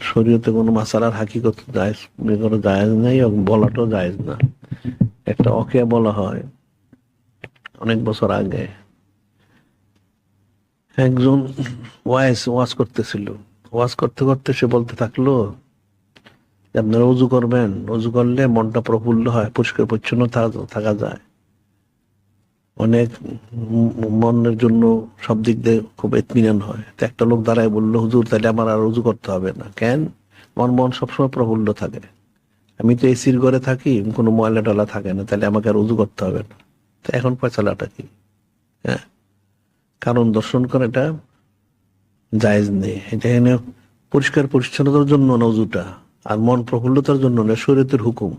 শরীয়তে কোনো মাসালার হাকিকত জায়েজ মনে করো জায়েজ নাই বলাটাও জায়েজ না। একটা অকে বলা হয় অনেক বছর আগে। একজন ওয়াইস ওয়াজ করতেছিল। ওয়াজ করতে করতে সে বলতে থাকল আপনারা উজু করবেন উজু করলে মনটা প্রফুল্ল হয়, পরিষ্কার পরিচ্ছন্ন থাকা- থাকা যায়। অনেক মনের জন্য সব দিক দিয়ে খুব এতমিনান হয়। তো একটা লোক দাঁড়ায় বলল, হুজুর, তাহলে আমার আর উজু করতে হবে না। কেন? আমার মন সবসময় প্রফুল্ল থাকে। আমি তো এসির ঘরে থাকি, কোনো ময়লা টলা থাকে না, তাহলে আমাকে আর উজু করতে হবে না। তো এখন পয়সালাটা কি? হ্যাঁ? কারণ দর্শন করাটা জায়েজ নেই। এটা এখানে পরিষ্কার পরিচ্ছন্নতার জন্য না উজুটা আর মন প্রফুল্লতার জন্য না শরীরের হুকুম।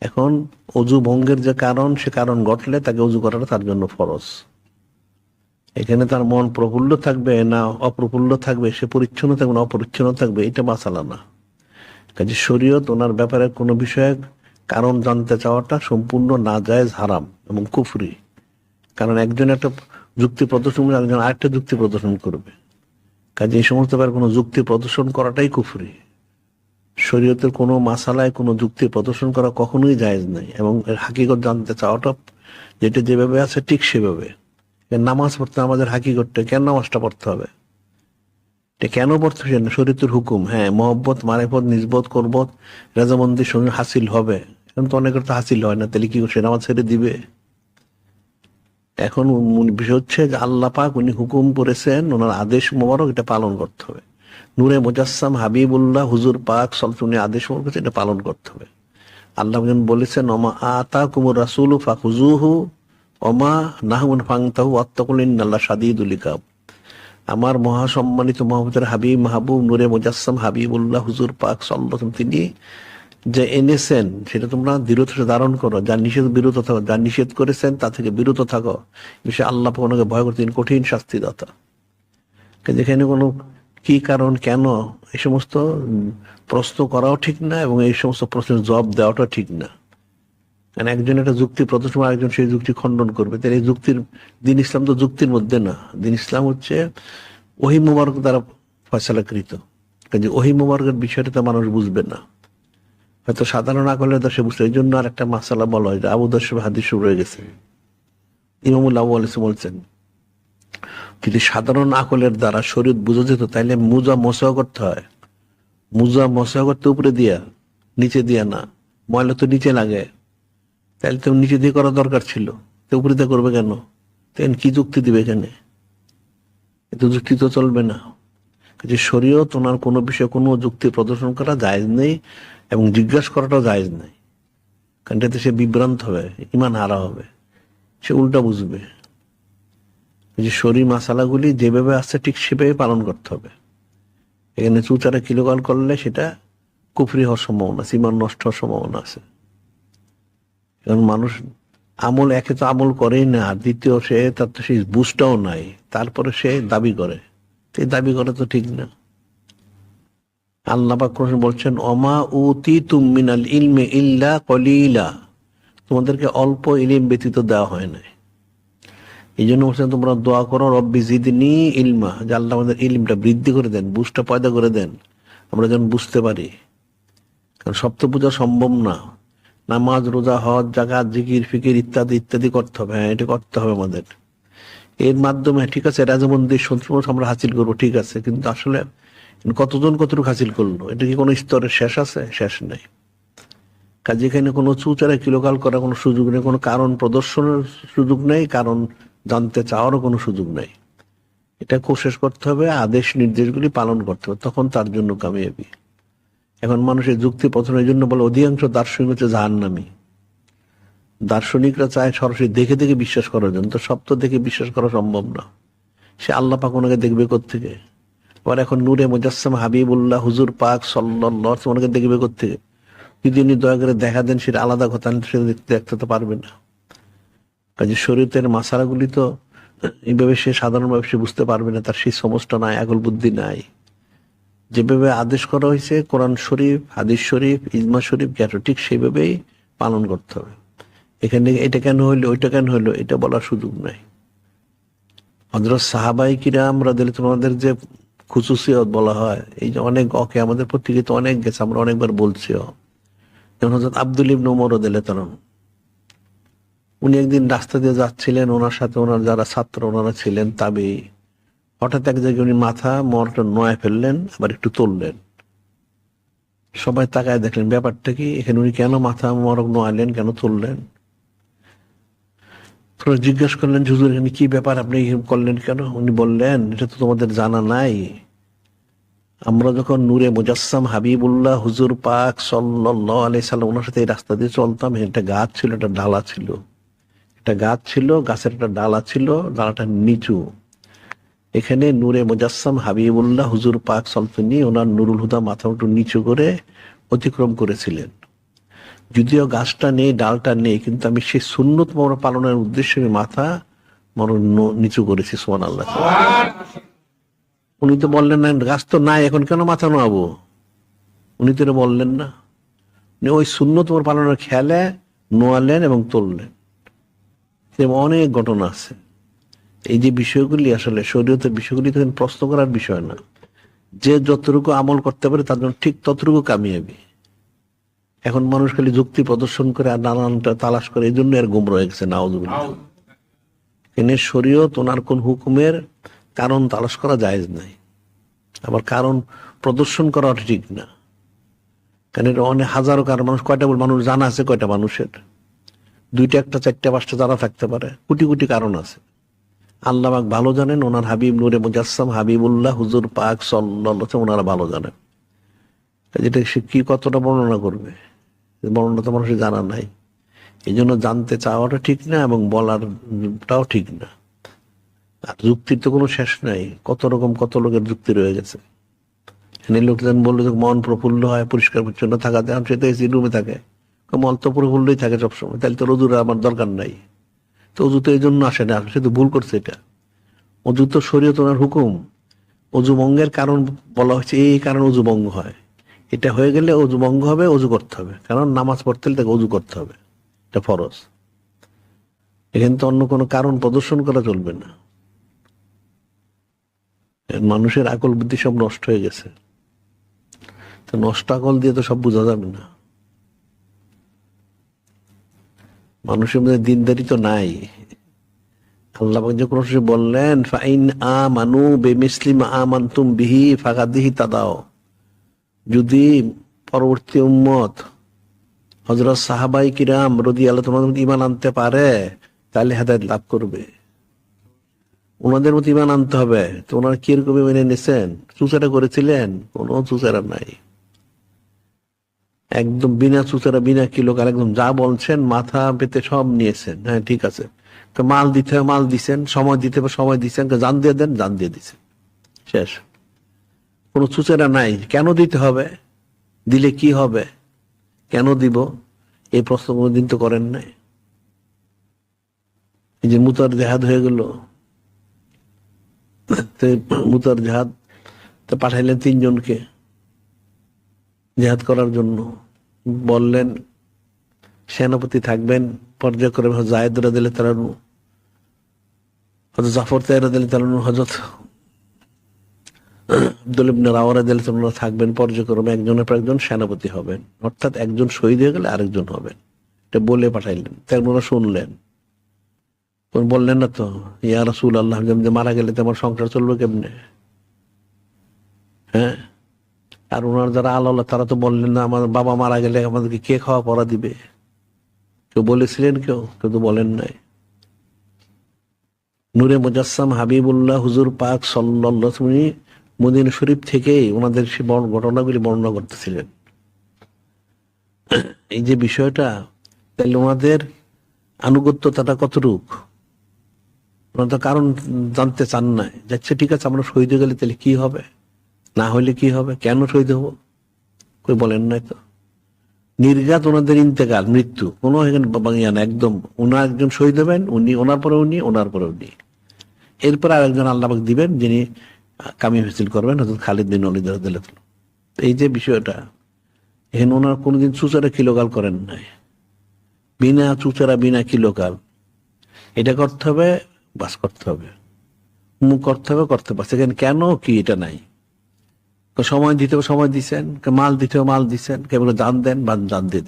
এখন অজু ভঙ্গের যে কারণ, সে কারণ ঘটলে তাকে অজু করাটা তার জন্য ফরজ। এখানে তার মন প্রফুল্ল থাকবে না অপ্রফুল্ল থাকবে, সে পরিচ্ছন্ন থাকবে না অপরিচ্ছন্ন থাকবে, এটা মাসালা না। কাজে শরীয়ত ওনার ব্যাপারে কোনো বিষয়ে কারণ জানতে চাওয়াটা সম্পূর্ণ না জায়েজ হারাম এবং কুফরি। কারণ একজন একটা যুক্তি প্রদর্শন করবে একজন আরেকটা যুক্তি প্রদর্শন করবে। কাজে এই সমস্ত ব্যাপারে কোনো যুক্তি প্রদর্শন করাটাই কুফরি। শরীয়তের কোনো মাসালায় কোনো যুক্তি প্রদর্শন করা কখনোই জায়েজ নাই। এবং এর হাকিকত জানতে চাওয়াটা যেটা যেভাবে আছে ঠিক সেভাবে। নামাজ পড়তে আমাদের হাকিকতটা কেন নামাজটা পড়তে হবে? এটা কেন পড়তে হবে? শরীয়তের হুকুম। হ্যাঁ মহব্বত, মারেফত, নিজবত, করবত, রাজামন্দির সঙ্গে হাসিল হবে। এখন তো অনেকের তো হাসিল হয় না, তাহলে কি সে নামাজ ছেড়ে দিবে? এখন বিষয় হচ্ছে যে আল্লাহ পাক উনি হুকুম করেছেন, ওনার আদেশ মোবারক এটা পালন করতে হবে। নূরে মুজাসসাম হাবিবুল্লাহ হুজুর পাক সব আদেশ মোবারক এটা পালন করতে হবে। আল্লাহ বলেছেন, ওমা আতা কুমুর রাসুল ফাকুজুহু ওমা নাহমুন ফাংতাহু আত্তাকুলিন আল্লাহ সাদিদুল ইকাব আমার মহাসম্মানিত মোহাম্মদের হাবিব মাহবুব নূরে মুজাসসাম হাবিবুল্লাহ হুজুর পাক সাল্লাম তিনি যে এনেছেন, সেটা তোমরা সাথে ধারণ করো। যা নিষেধ বিরত থাকো যা নিষেধ করেছেন তা থেকে বিরত থাকো। বিষয়ে আল্লাহ ভয় করতে কঠিন শাস্তিদাতা। যেখানে কোনো কি কারণ, কেন, এই সমস্ত প্রশ্ন করাও ঠিক না এবং এই সমস্ত প্রশ্নের জবাব দেওয়াটাও ঠিক না। কারণ একজন একটা যুক্তি প্রদর্শন আরেকজন সেই যুক্তি খণ্ডন করবে। তাহলে এই যুক্তির, দিন ইসলাম তো যুক্তির মধ্যে না। দিন ইসলাম হচ্ছে ওহি মুবারক দ্বারা ফয়সালাকৃত। কাজে ওহি মুবারকের বিষয়টা তো মানুষ বুঝবে না। হয়তো সাধারণ আকলের দশে বুঝতে এই জন্য আর একটা মাসালা বলা হয় যে আবু দর্শক হাদিস রয়ে গেছে। ইমামুল আবু আলিস বলছেন যদি সাধারণ আকলের দ্বারা শরীর বুঝা যেত, তাইলে মুজা মশা করতে হয়। মুজা মশা করতে উপরে দিয়া, নিচে দিয়া না। ময়লা তো নিচে লাগে। তাহলে তো নিচে দিয়ে করা দরকার ছিল। তো উপরে দিয়ে করবে কেন? তেন কি যুক্তি দিবে এখানে? এত যুক্তি তো চলবে না। যে শরীয়ত ওনার কোনো বিষয়ে কোনো যুক্তি প্রদর্শন করা জায়েজ নেই এবং জিজ্ঞাসা করাটাও জায়েজ নেই। কারণ এটাতে সে বিভ্রান্ত হবে, ইমান হারা হবে। সে উল্টা বুঝবে। যে শরীর মাসালাগুলি যেভাবে আসছে ঠিক সেভাবে পালন করতে হবে। এখানে চুচারা কিলোকাল করলে সেটা কুফরি হওয়ার সম্ভাবনা আছে, ইমান নষ্ট হওয়ার সম্ভাবনা আছে। কারণ মানুষ আমল একে তো আমল করেই না দ্বিতীয় সে তার তো সেই বুঝটাও নাই, তারপরে সে দাবি করে। এই দাবি করা তো ঠিক না। আল্লাহ কোরআনে বলছেন অমা উতি মিনাল ইলমে ইল্লা কলিলা। তোমাদেরকে অল্প ইলিম ব্যতীত দেওয়া হয় নাই। এই জন্য বলছেন তোমরা দোয়া করো, রব্বি জিদনি ইলমা, যে আল্লাহ আমাদের ইলমটা বৃদ্ধি করে দেন বুঝটা পয়দা করে দেন, আমরা যেন বুঝতে পারি। কারণ সব তো বোঝা সম্ভব না। নামাজ, রোজা, হজ, জাকাত, জিকির, ফিকির ইত্যাদি ইত্যাদি করতে হবে। হ্যাঁ এটা করতে হবে আমাদের। এর মাধ্যমে, ঠিক আছে, রাজমন্দির শত্রু আমরা হাসিল করব, ঠিক আছে, কিন্তু আসলে কতজন কতটুকু হাসিল করল? এটা কি কোনো স্তরের শেষ আছে? শেষ নেই। কাজে এখানে কোনো চুচারা কিলোকাল করার কোনো সুযোগ নেই, কোনো কারণ প্রদর্শনের সুযোগ নেই, কারণ জানতে চাওয়ারও কোনো সুযোগ নেই। এটা কোশেষ করতে হবে, আদেশ নির্দেশগুলি পালন করতে হবে, তখন তার জন্য কামিয়াবি। এখন মানুষের যুক্তি পথনের জন্য বলে, অধিকাংশ দার্শনিক হচ্ছে জাহান্নামী। দার্শনিকরা চায় সরাসরি দেখে দেখে বিশ্বাস করার জন্য, তো সব তো দেখে বিশ্বাস করা সম্ভব না। সে আল্লাহ পাক ওনাকে দেখবে থেকে আবার এখন নূরে মুজাসসাম হাবিবুল্লাহ হুজুর পাক সাল্লাহ ওনাকে দেখবে থেকে যদি উনি দয়া করে দেখা দেন, সেটা আলাদা কথা সে দেখতে দেখতে তো পারবে না। কাজে শরীরের মাসালাগুলি তো এইভাবে সে সাধারণভাবে সে বুঝতে পারবে না, তার সেই সমস্যা নাই, আগল বুদ্ধি নাই। যেভাবে আদেশ করা হয়েছে, কোরআন শরীফ, হাদিস শরীফ, ইজমা শরীফ জ্ঞাত ঠিক সেইভাবেই পালন করতে হবে। এখানে এটা কেন হইল, ওইটা কেন হইল, এটা বলার সুযোগ নাই। হজরত সাহাবাই কিরাম রাদিল তোমাদের যে খুসুসিয়ত বলা হয়, এই যে অনেক অকে আমাদের পত্রিকায় তো অনেক গেছে, আমরা অনেকবার বলছিও। যেমন হজরত আব্দুল ইবনে দিলে তরুণ উনি একদিন রাস্তা দিয়ে যাচ্ছিলেন, ওনার সাথে ওনার যারা ছাত্র, ওনারা ছিলেন তাবে। হঠাৎ এক জায়গায় উনি মাথা মরটা নয় ফেললেন, আবার একটু তুললেন। সবাই তাকায় দেখলেন, ব্যাপারটা কি? এখানে উনি কেন মাথা, মরক নোয়ালেন, কেন তুললেন? জিজ্ঞেস করলেন, হুজুর, এখানে কি ব্যাপার? আপনি করলেন কেন? উনি বললেন, এটা তো তোমাদের জানা নাই। আমরা যখন নূরে মুজাসসাম হাবিবুল্লাহ হুজুর পাক সাল্লাহ আলাই সাল্লাম, ওনার সাথে এই রাস্তা দিয়ে চলতাম একটা গাছ ছিল, একটা ডালা ছিল। একটা গাছ ছিল, গাছের একটা ডালা ছিল, ডালাটা নিচু। এখানে নূরে মুজাসসাম হাবিবুল্লাহ হুজুর পাক সলফিনি, ওনার নুরুল হুদা মাথা একটু নিচু করে অতিক্রম করেছিলেন। যদিও গাছটা নেই, ডালটা নেই, কিন্তু আমি সেই সুন্নত মর পালনের উদ্দেশ্যে আমি মাথা মর নিচু করেছি সোমান আল্লাহ উনি তো বললেন না, গাছ তো নাই, এখন কেন মাথা নোয়াবো? উনি তো বললেন না। উনি ওই সুন্নত মর পালনের খেয়ালে নোয়ালেন এবং তুললেন। এরকম অনেক ঘটনা আছে। এই যে বিষয়গুলি আসলে শরীয়তের বিষয়গুলি তো প্রশ্ন করার বিষয় না। যে যতটুকু আমল করতে পারে তার জন্য ঠিক ততটুকু কামিয়াবি। এখন মানুষ খালি যুক্তি প্রদর্শন করে আর নানানটা তালাশ করে এই জন্য এর গুম রয়ে গেছে নাওজুবিল্লাহ এনে শরীয়ত ওনার কোন হুকুমের কারণ তালাশ করা জায়েজ নাই। আবার কারণ প্রদর্শন করা ঠিক না। কারণ এটা অনেক হাজারো কারণ মানুষ কয়টা মানুষ জানা আছে কয়টা মানুষের? দুইটা একটা, চারটা, পাঁচটা জানা থাকতে পারে। কোটি কোটি কারণ আছে। আল্লাহ পাক ভালো জানেন, ওনার হাবিব নুরে মুজাসসাম হাবিবুল্লাহ হুজুর পাক সাল্লাল্লাহু ওনারা ভালো জানেন। যেটা সে কি কতটা বর্ণনা করবে? বর্ণনা তো মানুষের জানা নাই। এই জন্য জানতে চাওয়াটা ঠিক না এবং বলারটাও ঠিক না। আর যুক্তির তো কোনো শেষ নাই। কত রকম কত লোকের যুক্তি রয়ে গেছে। লোকজন বলল মন প্রফুল্ল হয়, পরিষ্কার পরিচ্ছন্ন থাকা যায়। সে তো এসি রুমে থাকে। মন তো প্রফুল্লই থাকে সবসময়। তাহলে তো রোজুর আমার দরকার নাই। তো অজু তো এই জন্য আসে না, সে তো ভুল করছে এটা। অজু তো শরীয়ত ওনার হুকুম। অজু ভঙ্গের কারণ বলা হচ্ছে এই কারণে অজু ভঙ্গ হয়। এটা হয়ে গেলে অজু ভঙ্গ হবে, অজু করতে হবে। কারণ নামাজ পড়তে হলে তাকে অজু করতে হবে। এটা ফরজ। এখানে তো অন্য কোনো কারণ প্রদর্শন করা চলবে না। মানুষের আকল বুদ্ধি সব নষ্ট হয়ে গেছে। তো নষ্ট আকল দিয়ে তো সব বোঝা যাবে না। মানুষের মধ্যে দিনদারি তো নাই। আল্লাহ পাক যখন বললেন, ফাইন আ মানু বেমিসলিম আ মান্তুম বিহি ফাঁকাদিহি তাদাও। যদি পরবর্তী উম্মত হজরত সাহাবাই কিরাম রদি আল্লাহ তোমাদের মধ্যে ইমান আনতে পারে, তাহলে হেদায়ত লাভ করবে। ওনাদের মতো ইমান আনতে হবে। তো ওনারা কীরকম মেনে নিছেন চুচারা করেছিলেন? কোনো চুচারা নাই। একদম বিনা চুচারা বিনা কিলো আর একদম যা বলছেন, মাথা পেতে সব নিয়েছেন। হ্যাঁ ঠিক আছে। তো মাল দিতে হবে মাল দিছেন, সময় দিতে হবে সময় দিচ্ছেন জান দিয়ে দেন, জান দিয়ে দিছেন। শেষ। কোনো চুচেরা নাই। কেন দিতে হবে? দিলে কি হবে? কেন দিব? এই প্রশ্ন কোনোদিন তো করেন নাই। এই যে মুতার জেহাদ হয়ে গেল। মুতার জেহাদ পাঠাইলেন তিনজনকে। জেহাদ করার জন্য। বললেন, সেনাপতি থাকবেন। পর্যায়ক্রমে জায়দরা দিলে তারানু হজরত জাফর তাইরা দিলে তারানু হজরত থাকবেন। পর্যায়ক্রমে একজনের পর একজন সেনাপতি হবেন। অর্থাৎ একজন শহীদ হয়ে গেলে আরেকজন হবেন। এটা বলে পাঠাইলেন। তাই শুনলেন। বললেন, না তো, ইয়া রসুল আল্লাহ মারা গেলে তো আমার সংসার চলবে কেমনে? হ্যাঁ? আর ওনার যারা আল্লাহ তারা তো বললেন না, আমার বাবা মারা গেলে আমাদেরকে কে খাওয়া পড়া দিবে? কেউ বলেছিলেন কেউ? কেউ তো বলেন নাই। নূরে মুজাসসাম হাবিবুল্লাহ হুজুর পাক সাল্লাহ মদিন শরীফ থেকেই ওনাদের সে ঘটনাগুলি বর্ণনা করতেছিলেন। এই যে বিষয়টা, তাহলে ওনাদের আনুগত্যতাটা কতটুক? ওনারা তো কারণ জানতে চান না যাচ্ছে, ঠিক আছে, আমরা শহীদ গেলে তাহলে কি হবে? না হলে কি হবে? কেন শহীদ হব? কই বলেন নাই তো। নির্ঘাত ওনাদের ইন্তেকাল, মৃত্যু। কোনো এখানে একদম। ওনার একজন শহীদ হবেন, উনি ওনার পরে উনি, ওনার পরে উনি। এরপর আর একজন আল্লাহবাক দিবেন, যিনি কামি হাসিল করবেন হয়তো খালিদ বিন অলিদ এই যে বিষয়টা, এখানে ওনার কোনোদিন চুচারা কিলোকাল করেন নাই। বিনা চুচারা, বিনা কিলোকাল। এটা করতে হবে, বাস করতে হবে। মুখ করতে হবে, করতে পারছে এখানে কেন কি এটা নাই? সময় দিতেও সময় দিছেন মাল দিতেও মাল দিছেন কেবল দান দেন বা দান দিয়ে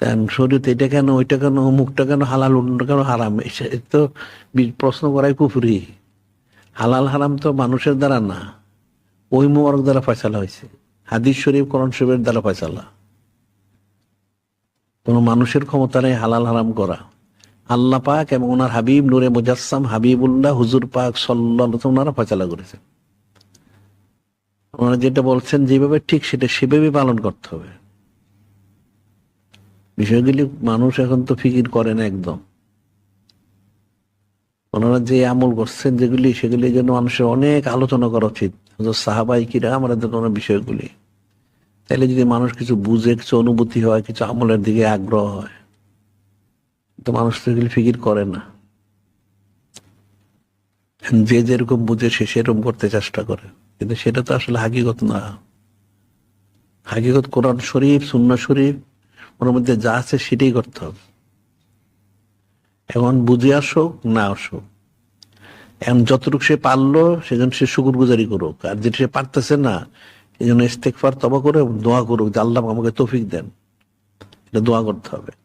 দেন শরীর এটা কেন, ওইটা কেন মুখটা কেন, হালাল উন্নটা কেন, হারাম? তো প্রশ্ন করাই কুফুরি। হালাল হারাম তো মানুষের দ্বারা না। ওই মোবারক দ্বারা ফয়সালা হয়েছে। হাদিস শরীফ করণ শরীফের দ্বারা ফয়সালা। কোন মানুষের ক্ষমতা নেই হালাল হারাম করা। আল্লাহ পাক এবং ওনার হাবিব, নূরে মুজাসসাম হাবিবুল্লাহ হুজুর পাক সাল্লাহ ওনারা ফয়সালা করেছেন। ওনারা যেটা বলছেন, যেভাবে ঠিক সেটা সেভাবে পালন করতে হবে। বিষয়গুলি মানুষ এখন তো ফিকির করে না একদম। ওনারা যে আমল করছেন যেগুলি, সেগুলি জন্য মানুষের অনেক আলোচনা করা উচিত। সাহাবাই কিরা আমরা ওনার বিষয়গুলি। তাহলে যদি মানুষ কিছু বুঝে, কিছু অনুভূতি হয়, কিছু আমলের দিকে আগ্রহ হয়, তো মানুষ তো এগুলি ফিকির করে না। যে যেরকম বুঝে, সে সেরকম করতে চেষ্টা করে। কিন্তু সেটা তো আসলে হাকিগত না। হাকিগত কোরআন শরীফ সুন্না শরীফ, ওর মধ্যে যা আছে সেটাই করতে হবে। এখন বুঝে আসুক, না আসুক। এখন যতটুকু সে পারল, সেজন্য সে শুকুর গুজারি করুক। আর যেটা সে পারতেছে না এই জন্য ইস্তেকফার তবা করে দোয়া করুক যে আল্লাহ আমাকে তৌফিক দেন। এটা দোয়া করতে হবে।